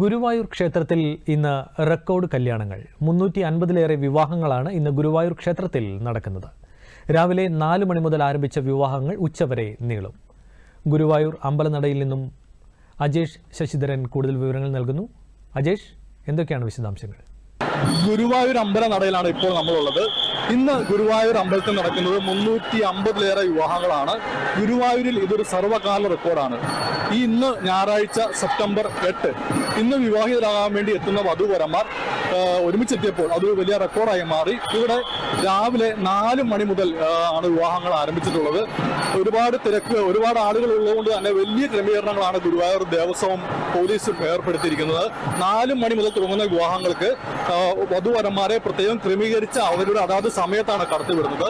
ഗുരുവായൂർ ക്ഷേത്രത്തിൽ ഇന്ന് റെക്കോർഡ് കല്യാണങ്ങൾ. മുന്നൂറ്റി അൻപതിലേറെ വിവാഹങ്ങളാണ് ഇന്ന് ഗുരുവായൂർ ക്ഷേത്രത്തിൽ നടക്കുന്നത്. രാവിലെ നാല് മണി മുതൽ ആരംഭിച്ച വിവാഹങ്ങൾ ഉച്ചവരെ നീളും. ഗുരുവായൂർ അമ്പലനടയിൽ നിന്നും അജേഷ് ശശിധരൻ കൂടുതൽ വിവരങ്ങൾ നൽകുന്നു. അജേഷ് എന്തൊക്കെയാണ് വിശദാംശങ്ങൾ? ഗുരുവായൂർ അമ്പല നടയിലാണ് ഇപ്പോൾ നമ്മളുള്ളത്. ഇന്ന് ഗുരുവായൂർ അമ്പലത്തിൽ നടക്കുന്നത് മുന്നൂറ്റി അമ്പതിലേറെ വിവാഹങ്ങളാണ്. ഗുരുവായൂരിൽ ഇതൊരു സർവകാല റെക്കോർഡാണ്. ഈ ഇന്ന് ഞായറാഴ്ച സെപ്റ്റംബർ എട്ട് ഇന്ന് വിവാഹിതരാകാൻ വേണ്ടി എത്തുന്ന വധുവരന്മാർ ഒരുമിച്ചെത്തിയപ്പോൾ അത് വലിയ റെക്കോർഡായി മാറി. ഇവിടെ രാവിലെ നാല് മണി മുതൽ ആണ് വിവാഹങ്ങൾ ആരംഭിച്ചിട്ടുള്ളത്. ഒരുപാട് തിരക്ക് ഒരുപാട് ആളുകൾ ഉള്ളതുകൊണ്ട് തന്നെ വലിയ ക്രമീകരണങ്ങളാണ് ഗുരുവായൂർ ദേവസ്വം പോലീസും ഏർപ്പെടുത്തിയിരിക്കുന്നത്. നാല് മണി മുതൽ തുടങ്ങുന്ന വിവാഹങ്ങൾക്ക് വധുവരന്മാരെ പ്രത്യേകം ക്രമീകരിച്ച അവരുടെ അതാത് സമയത്താണ് കടത്തിവിടുന്നത്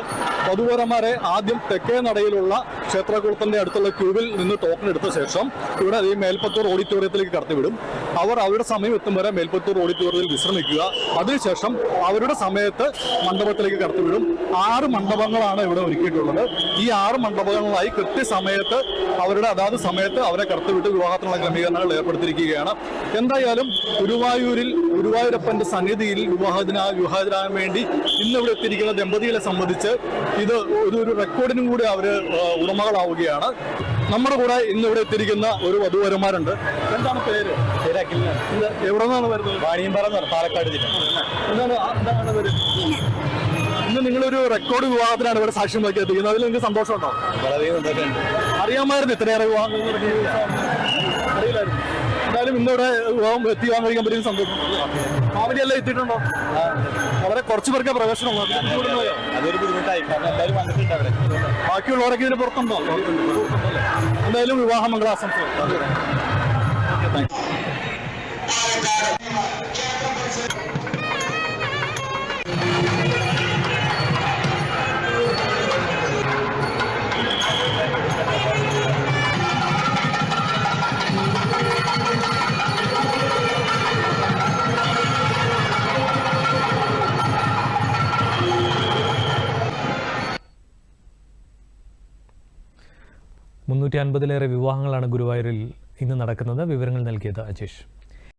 വധുവരന്മാരെ ആദ്യം തെക്കേ നടയിലുള്ള ക്ഷേത്രകൂടത്തിന്റെ അടുത്തുള്ള ക്യൂവിൽ നിന്ന് ടോക്കൺ എടുത്ത ശേഷം ഇവിടെ ഈ മേൽപ്പത്തൂർ ഓഡിറ്റോറിയത്തിലേക്ക് കടത്തിവിടും. അവർ അവരുടെ സമയം എത്തും വരെ മേൽപ്പത്തൂർ ഓഡിറ്റോറിയത്തിൽ വിശ്രമിക്കുക അതിനുശേഷം അവരുടെ സമയത്ത് മണ്ഡപത്തിലേക്ക് കടത്തിവിടും ആറ് മണ്ഡപങ്ങളാണ് ഇവിടെ ഒരുക്കിയിട്ടുള്ളത്. ഈ ആറ് മണ്ഡപങ്ങളായി കൃത്യസമയത്ത് അവരുടെ അതാത് സമയത്ത് അവരെ കടത്തിവിട്ട് വിവാഹത്തിനുള്ള ക്രമീകരണങ്ങൾ ഏർപ്പെടുത്തിയിരിക്കുകയാണ്. എന്തായാലും ഗുരുവായൂരിൽ ഗുരുവായൂരപ്പന്റെ സന്നിധിയിൽ വിവാഹത്തിന് വിവാഹത്തിനാകാൻ വേണ്ടി ഇന്ന് ഇവിടെ എത്തിയിരിക്കുന്ന ദമ്പതികളെ സംബന്ധിച്ച് ഇത് ഒരു റെക്കോർഡിനും കൂടി അവർ ഉടമകളാവുകയാണ്. നമ്മുടെ കൂടെ ഇന്ന് ഇവിടെ എത്തിയിരിക്കുന്ന ഒരു വധുവരന്മാരുണ്ട്. എന്താണ് പേര്? എവിടെ നിന്നാണ് വരുന്നത്? വാണിയമ്പാറ പാലക്കാട് ജില്ല. എന്താണ് ആ- എന്താണ് പേര്? ഇന്ന് നിങ്ങളൊരു റെക്കോർഡ് വിവാഹത്തിനാണ് ഇവിടെ സാക്ഷ്യം നോക്കി എത്തിക്കുന്നത് അതിൽ നിങ്ങൾക്ക് സന്തോഷമുണ്ടോ? വളരെ സന്തോഷമുണ്ട്. അറിയാമായിരുന്നു ഇത്രയേറെ വിവാഹങ്ങൾ എന്തായാലും ഇന്നിവിടെ എത്തി വാങ്ങാൻ കഴിക്കാൻ പറ്റിയ സന്തോഷം ഫാമിലി എല്ലാം എത്തിയിട്ടുണ്ടോ? വളരെ കുറച്ച് പേർക്ക് പ്രവേശനം അതൊരു ബുദ്ധിമുട്ടായി. കാരണം എല്ലാവരും വന്നിട്ടുണ്ട് അവിടെ. ബാക്കിയുള്ളവരൊക്കെ ഇതിന് പുറത്തുണ്ടോ? എന്തായാലും വിവാഹ മംഗളാശംസകൾ. മുന്നൂറ്റി അൻപതിലേറെ വിവാഹങ്ങളാണ് ഗുരുവായൂരിൽ ഇന്ന് നടക്കുന്നത്. വിവരങ്ങൾ നൽകിയത് അജേഷ്.